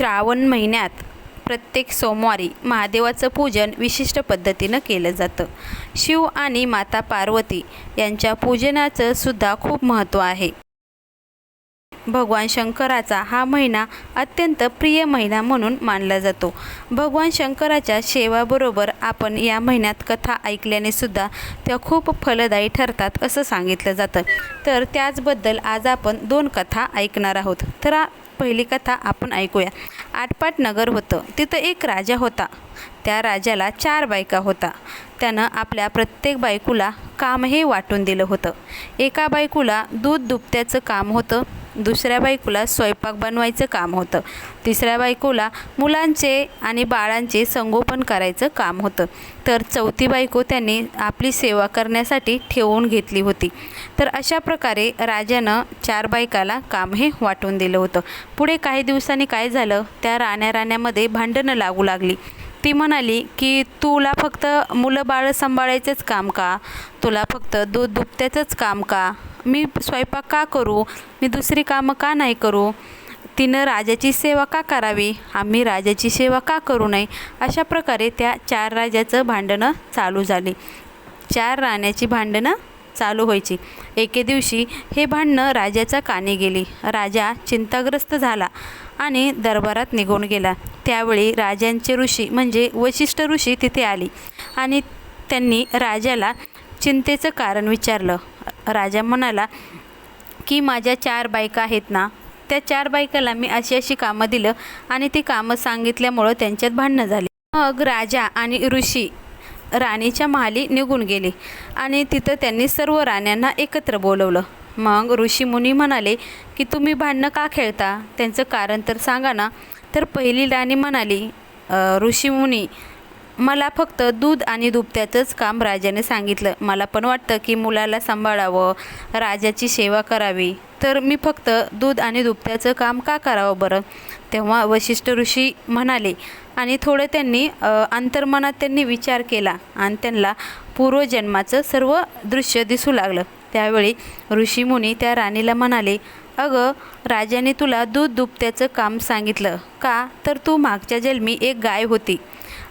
श्रावण महिन्यात प्रत्येक सोमवारी महादेवाचं पूजन विशिष्ट पद्धतीनं केलं जातं. शिव आणि माता पार्वती यांच्या पूजनाचं सुद्धा खूप महत्त्व आहे. भगवान शंकराचा हा महिना अत्यंत प्रिय महिना म्हणून मानला जातो. भगवान शंकराच्या सेवाबरोबर आपण या महिन्यात कथा ऐकल्याने सुद्धा त्या खूप फलदायी ठरतात असं सांगितलं जातं. तर त्याचबद्दल आज आपण दोन कथा ऐकणार आहोत. तर पहिली कथा आपण ऐकूया. आटपाट नगर होतं. तिथं एक राजा होता. त्या राजाला चार बायका होता. त्यानं आपल्या प्रत्येक बायकोला कामही वाटून दिलं होतं. एका बायकोला दूध दुभत्याचं काम होतं. दुसऱ्या बायकोला स्वयंपाक बनवायचं काम होतं. तिसऱ्या बायकोला मुलांचे आणि बाळांचे संगोपन करायचं काम होतं. तर चौथी बायको त्यांनी आपली सेवा करण्यासाठी ठेवून घेतली होती. तर अशा प्रकारे राजानं चार बायकाला काम हे वाटून दिलं होतं. पुढे काही दिवसांनी काय झालं? त्या राण्या राण्यामध्ये भांडणं लागू लागली. ती म्हणाली की तुला फक्त मुलं बाळं सांभाळायचंच काम का? तुला फक्त दूध दुभत्याचंच काम का? मी स्वयंपाक का करू? मी दुसरी कामं का नाही करू? तिनं राजाची सेवा का करावी? आम्ही राजाची सेवा का करू नये? अशा प्रकारे त्या चार राजाचं भांडणं चालू झाली. चार राण्याची भांडणं चालू व्हायची. एके दिवशी हे भांडणं राजाच्या कानी गेली. राजा चिंताग्रस्त झाला आणि दरबारात निघून गेला. त्यावेळी राजांचे ऋषी म्हणजे वशिष्ठ ऋषी तिथे आली आणि त्यांनी राजाला चिंतेचं कारण विचारलं. राजा म्हणाला की माझ्या चार बायका आहेत ना त्या चार बायकाला मी अशी अशी कामं दिलं आणि ती कामं सांगितल्यामुळं त्यांच्यात भांडणं झाली. मग राजा आणि ऋषी राणीच्या महाली निघून गेले आणि तिथं त्यांनी सर्व राण्यांना एकत्र बोलवलं. मग ऋषी मुनी म्हणाले की तुम्ही भांडणं का खेळता? त्यांचं कारण तर सांगा ना. तर पहिली राणी म्हणाली ऋषीमुनी ऋषी मुनी मला फक्त दूध आणि दुपत्याचंच काम राजाने सांगितलं. मला पण वाटतं की मुलाला सांभाळावं राजाची सेवा करावी. तर मी फक्त दूध आणि दुपत्याचं काम का करावं बरं? तेव्हा वशिष्ठ ऋषी म्हणाले आणि थोडं त्यांनी अंतर्मनात त्यांनी विचार केला आणि त्यांना पूर्वजन्माचं सर्व दृश्य दिसू लागलं. त्यावेळी ऋषीमुनी त्या राणीला म्हणाले अगं राजाने तुला दूध दुपत्याचं काम सांगितलं. का? तर तू मागच्या जन्मी एक गाय होती.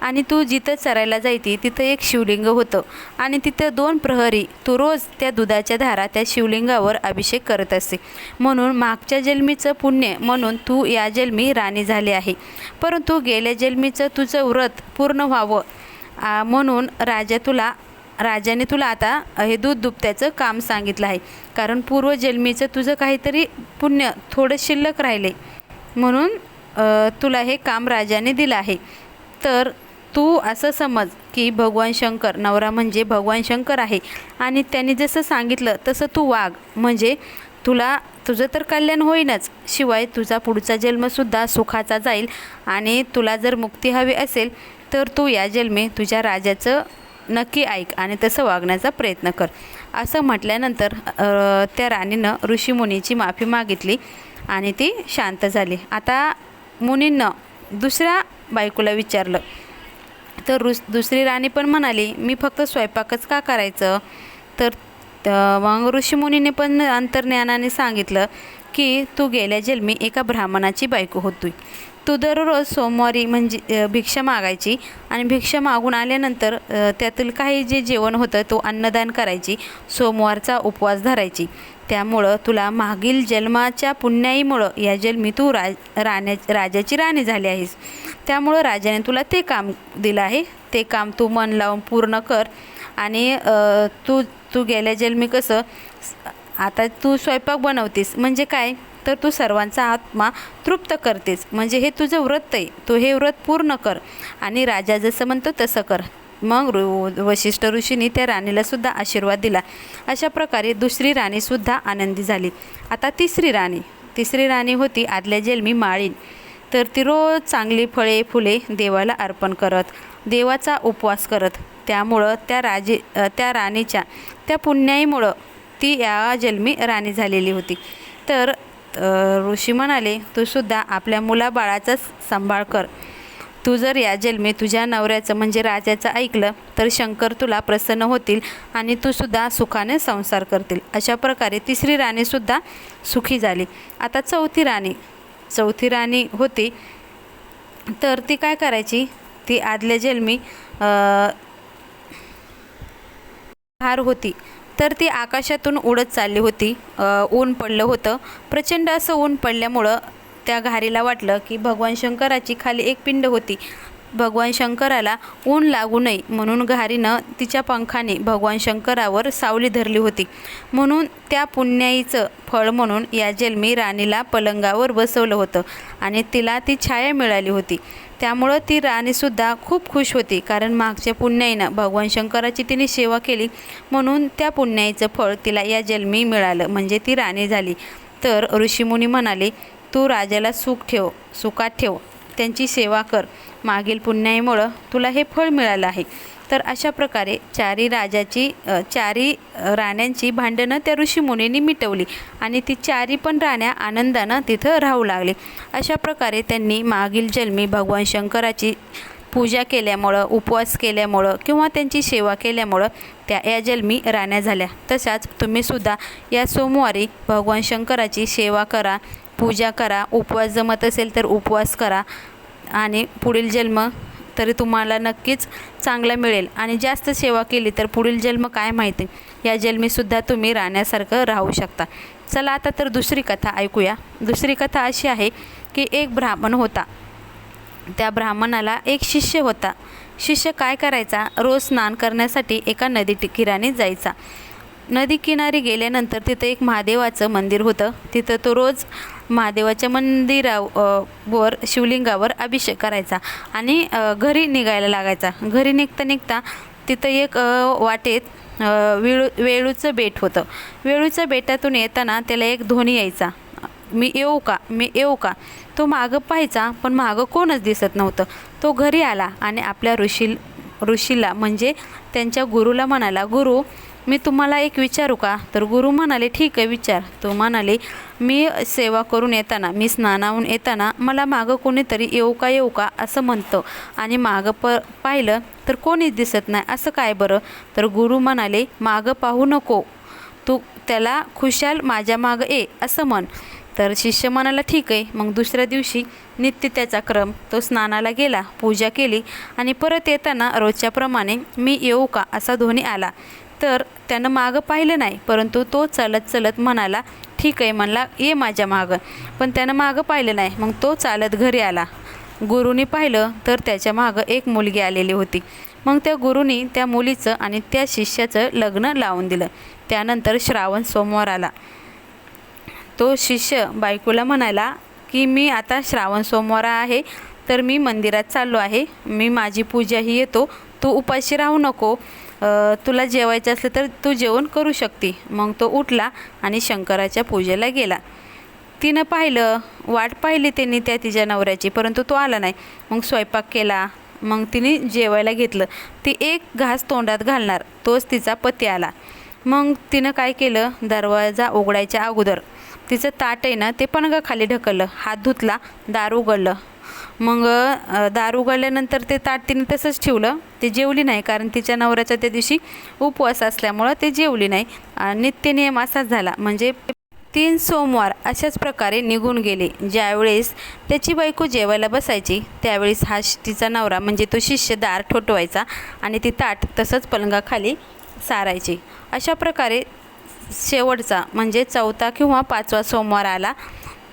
आणि तू जिथं चरायला जायती तिथं एक शिवलिंग होतं. आणि तिथं दोन प्रहरी तू रोज त्या दुधाच्या धारा त्या शिवलिंगावर अभिषेक करत असे म्हणून मागच्या जन्मीचं पुण्य म्हणून तू या जन्मी राणी झाली आहे. परंतु गेल्या जन्मीचं तुझं व्रत पूर्ण व्हावं म्हणून राजा तुला राजाने तुला आता हे दूध दुभत्याचं काम सांगितलं आहे. कारण पूर्वजन्मीचं तुझं काहीतरी पुण्य थोडं शिल्लक राहिले. म्हणून तुला हे काम राजाने दिलं आहे. तर तू असं समज की भगवान शंकर नवरा म्हणजे भगवान शंकर आहे. आणि त्यांनी जसं सांगितलं तसं तू वाग म्हणजे तुला तुझं तर कल्याण होईनच. शिवाय तुझा पुढचा जन्मसुद्धा सुखाचा जाईल. आणि तुला जर मुक्ती हवी असेल तर तू या जन्मे तुझ्या राजाचं नक्की ऐक आणि तसं वागण्याचा प्रयत्न कर. असं म्हटल्यानंतर त्या राणीनं ऋषीमुनीची माफी मागितली आणि ती शांत झाली. आता मुनींनं दुसऱ्या बायकोला विचारलं तर रुस दुसरी राणी पण म्हणाली मी फक्त स्वयंपाकच का करायचं? तर मग ऋषीमुनीने पण अंतर्ज्ञानाने सांगितलं की तू गेल्या जन्मी एका ब्राह्मणाची बायको होती तू दररोज सोमवारी म्हणजे भिक्षा मागायची आणि भिक्षा मागून आल्यानंतर त्यातील काही जे जेवण होतं तो अन्नदान करायची सोमवारचा उपवास धरायची. त्यामुळं तुला मागील जन्माच्या पुण्याईमुळं या जन्मी तू राज राण्या राजाची राणी झाली आहेस. त्यामुळं राजाने तुला ते काम दिलं आहे. ते काम तू मन लावून पूर्ण कर. आणि तू तू गेल्या जन्मी कसं आता तू स्वयंपाक बनवतेस. म्हणजे काय? तर तू सर्वांचा आत्मा तृप्त करतेस. म्हणजे हे तुझं व्रत आहे. तू हे व्रत पूर्ण कर. आणि राजा जसं म्हणतो तसं कर. मग ऋ वशिष्ठ ऋषीने त्या राणीलासुद्धा आशीर्वाद दिला. अशा प्रकारे दुसरी राणीसुद्धा आनंदी झाली. आता तिसरी राणी. तिसरी राणी होती आदल्या जेलमी माळीन तर ती रोज चांगली फळे फुले देवाला अर्पण करत देवाचा उपवास करत. त्यामुळं त्या राजे त्या राणीच्या त्या पुण्याईमुळं ती या जन्मी राणी झालेली होती. तर ऋषी म्हणाले तू सुद्धा आपल्या मुलाबाळाचाच सांभाळ कर. तू जर या जन्मी तुझ्या नवऱ्याचं म्हणजे राजाचं ऐकलं तर शंकर तुला प्रसन्न होतील आणि तूसुद्धा सुखाने संसार करतील. अशा प्रकारे तिसरी राणीसुद्धा सुखी झाली. आता चौथी राणी. चौथी राणी होती. तर ती काय करायची? ती आदल्या जन्मी हार होती. तर ती आकाशातून उडत चालली होती. ऊन पडलं होतं. प्रचंड असं ऊन पडल्यामुळं त्या घारीला वाटलं की भगवान शंकराची खाली एक पिंड होती. भगवान शंकराला ऊन लागू नये म्हणून घारीनं तिच्या पंखाने भगवान शंकरावर सावली धरली होती. म्हणून त्या पुण्याईचं फळ म्हणून या जन्मी राणीला पलंगावर बसवलं होतं आणि तिला ती छाया मिळाली होती. त्यामुळं ती राणीसुद्धा खूप खुश होती कारण मागच्या पुण्याईनं भगवान शंकराची तिने सेवा केली म्हणून त्या पुण्याईचं फळ तिला या जन्मी मिळालं म्हणजे ती राणी झाली. तर ऋषीमुनी म्हणाले तू राजाला सुख ठेव सुखात ठेव. त्यांची सेवा कर. मागील पुण्याईमुळं तुला हे फळ मिळालं आहे. तर अशा प्रकारे चारी राजाची चारी राण्यांची भांडणं त्या ऋषीमुनींनी मिटवली आणि ती चारी पण राण्या आनंदानं तिथं राहू लागली. अशा प्रकारे त्यांनी मागील जन्मी भगवान शंकराची पूजा केल्यामुळं उपवास केल्यामुळं किंवा त्यांची सेवा केल्यामुळं त्या या जन्मी राण्या झाल्या. तशाच तुम्हीसुद्धा या सोमवारी भगवान शंकराची सेवा करा. पूजा करा उपवास जमत असेल तर उपवास करा. आणि पुढील जन्म तरी तुम्हाला नक्कीच चांगला मिळेल. आणि जास्त सेवा केली तर पुढील जन्म काय माहिती? या जन्मीसुद्धा तुम्ही राहण्यासारखं राहू शकता. चला आता तर दुसरी कथा ऐकूया. दुसरी कथा अशी आहे की एक ब्राह्मण होता. त्या ब्राह्मणाला एक शिष्य होता. शिष्य काय करायचा? रोज स्नान करण्यासाठी एका नदी किराने जायचा. नदी किनारी गेल्यानंतर तिथं एक महादेवाचं मंदिर होतं. तिथं तो रोज महादेवाच्या मंदिरावर शिवलिंगावर अभिषेक करायचा आणि घरी निघायला लागायचा. घरी निघता निघता तिथं एक वाटेत वेळू वेळूचं बेट होतं. वेळूच्या बेटातून येताना त्याला एक ध्वनी यायचा. मी येऊ का? मी येऊ का? तो मागं पाहायचा पण मागं कोणच दिसत नव्हतं. तो घरी आला आणि आपल्या ऋषी ऋषीला म्हणजे त्यांच्या गुरुला म्हणाला गुरु मी तुम्हाला एक विचारू का? तर गुरु म्हणाले ठीक आहे विचार. तो म्हणाले मी सेवा करून येताना मी स्नानाहून येताना मला मागं कोणीतरी येऊ का येऊ का? असं म्हणतं. आणि मागं प पाहिलं तर कोणीच दिसत नाही. असं काय बरं? तर गुरु म्हणाले मागं पाहू नको. तू त्याला खुशाल माझ्या मागं ये. असं म्हण. तर शिष्य म्हणाला ठीक आहे. मग दुसऱ्या दिवशी नित्य त्याचा क्रम तो स्नानाला गेला पूजा केली आणि परत येताना रोजच्याप्रमाणे मी येऊ का? असा ध्वनी आला. तर त्यानं मागं पाहिलं नाही परंतु तो चालत चालत म्हणाला ठीक आहे म्हणला ये माझ्या मागं. पण त्यानं मागं पाहिलं नाही मग तो चालत घरी आला. गुरुनी पाहिलं तर त्याच्या मागं एक मुलगी आलेली होती. मग त्या गुरुनी त्या मुलीचं आणि त्या शिष्याचं लग्न लावून दिलं. त्यानंतर श्रावण सोमवार आला. तो शिष्य बायकोला म्हणाला की मी आता श्रावण सोमवार आहे तर मी मंदिरात चाललो आहे. मी माझी पूजाही येतो. तू उपाशी राहू नको. तुला जेवायचं असलं तर तू जेवण करू शकते. मग तो उठला आणि शंकराच्या पूजेला गेला. तिनं पाहिलं वाट पाहिली त्यांनी त्या तिच्या नवऱ्याची परंतु तो आला नाही. मग स्वयंपाक केला. मग तिने जेवायला घेतलं. ती एक घास तोंडात घालणार तोच तिचा पती आला. मग तिनं काय केलं? दरवाजा उघडायच्या अगोदर तिचं ताट आहे ना ते पणगाखाली ढकललं. हात धुतला दार उघडलं. मग दार उघडल्यानंतर ते ताट तिने तसंच ठेवलं. ते जेवली नाही कारण तिच्या नवऱ्याचा त्या दिवशी उपवास असल्यामुळं ते जेवली नाही. नित्यनियम असाच झाला म्हणजे तीन सोमवार अशाच प्रकारे निघून गेले. ज्यावेळेस त्याची बायको जेवायला बसायची त्यावेळेस हा श- तिचा नवरा म्हणजे तो शिष्य दार ठोठवायचा आणि ती ताट तसंच पलंगाखाली सारायची. अशा प्रकारे शेवटचा म्हणजे चौथा किंवा पाचवा सोमवार आला.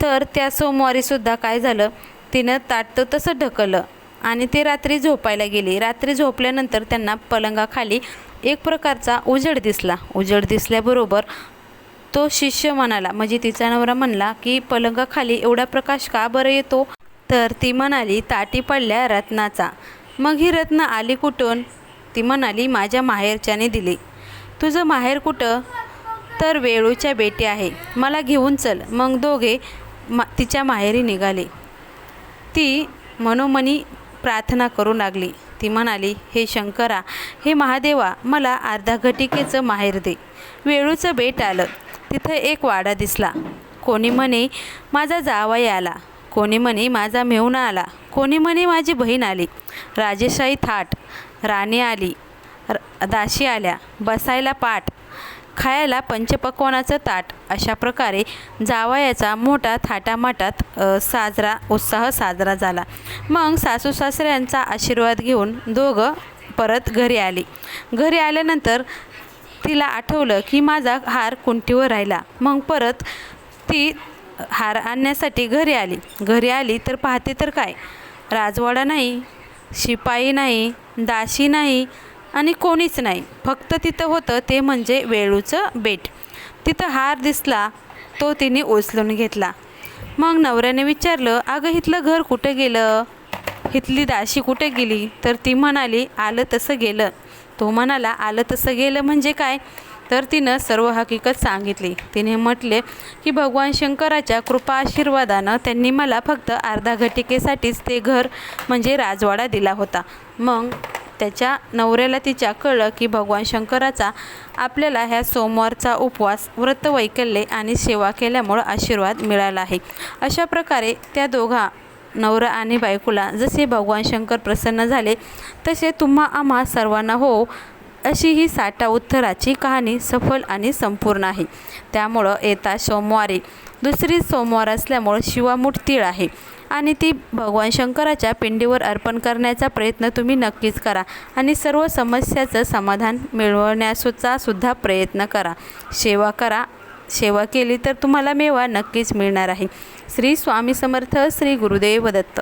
तर त्या सोमवारीसुद्धा काय झालं तिनं ताटतं तसं ढकललं. आणि ते रात्री झोपायला गेली. रात्री झोपल्यानंतर त्यांना पलंगाखाली एक प्रकारचा उजेड दिसला. उजेड दिसल्याबरोबर तो शिष्य म्हणाला म्हणजे तिचा नवरा म्हणला की पलंगाखाली एवढा प्रकाश का बरं येतो? तर ती म्हणाली ताटी पडल्या रत्नाचा. मग ही रत्न आली कुठून? ती म्हणाली माझ्या माहेरच्याने दिली. तुझं माहेर कुठं? तर वेळूच्या बेटी आहे. मला घेऊन चल. मग दोघे मा तिच्या माहेरी निघाले. ती मनोमनी प्रार्थना करू लागली. ती म्हणाली हे शंकरा हे महादेवा मला अर्धा घटिकेचं माहेर दे. वेळूचं बेट आलं. तिथं एक वाडा दिसला. कोणी म्हणे माझा जावाई आला. कोणी म्हणे माझा मेहुणा आला. कोणी म्हणे माझी बहीण आली. राजेशाही थाट. राणी आली. दाशी आल्या. बसायला पाठ. खायला पंचपक्वानाचं ताट. अशा प्रकारे जावयाचा मोठा थाटामाटात साजरा उत्साह साजरा झाला. मग सासू सासऱ्यांचा आशीर्वाद घेऊन दोघं परत घरी आली. घरी आल्यानंतर तिला आठवलं की माझा हार कुंटीवर राहिला. मग परत ती हार आणण्यासाठी घरी आली. घरी आली तर पाहते तर काय? राजवाडा नाही शिपाई नाही दाशी नाही आणि कोणीच नाही. फक्त तिथं होतं ते म्हणजे वेळूचं बेट. तिथं हार दिसला तो तिने उचलून घेतला. मग नवऱ्याने विचारलं अगं इथलं घर कुठं गेलं? इथली दाशी कुठे गेली? तर ती म्हणाली आलं तसं गेलं. तो म्हणाला आलं तसं गेलं म्हणजे काय? तर तिनं सर्व हकीकत सांगितली. तिने म्हटले की भगवान शंकराच्या कृपा आशीर्वादानं त्यांनी मला फक्त अर्धा घटिकेसाठीच ते घर म्हणजे राजवाडा दिला होता. मग त्याच्या नवऱ्याला तिच्या कळलं की भगवान शंकराचा आपल्याला ह्या सोमवारचा उपवास व्रतवैकल्ये आणि सेवा केल्यामुळं आशीर्वाद मिळाला आहे. अशा प्रकारे त्या दोघा नवरा आणि बायकोला जसे भगवान शंकर प्रसन्न झाले तसे तुम्हा आम्हा सर्वांना हो अशी ही साठा उत्तराची कहाणी सफल आणि संपूर्ण आहे. त्यामुळं येता सोमवारी. दुसरी सोमवार असल्यामुळं शिवामूठ तीळ आहे. आणि ती भगवान शंकराच्या पिंडीवर अर्पण करण्याचा प्रयत्न तुम्ही नक्कीच करा. आणि सर्व समस्याचं समाधान मिळवण्याचा सुद्धा प्रयत्न करा. सेवा करा. सेवा केली तर तुम्हाला मेवा नक्कीच मिळणार आहे. श्री स्वामी समर्थ श्री गुरुदेव दत्त.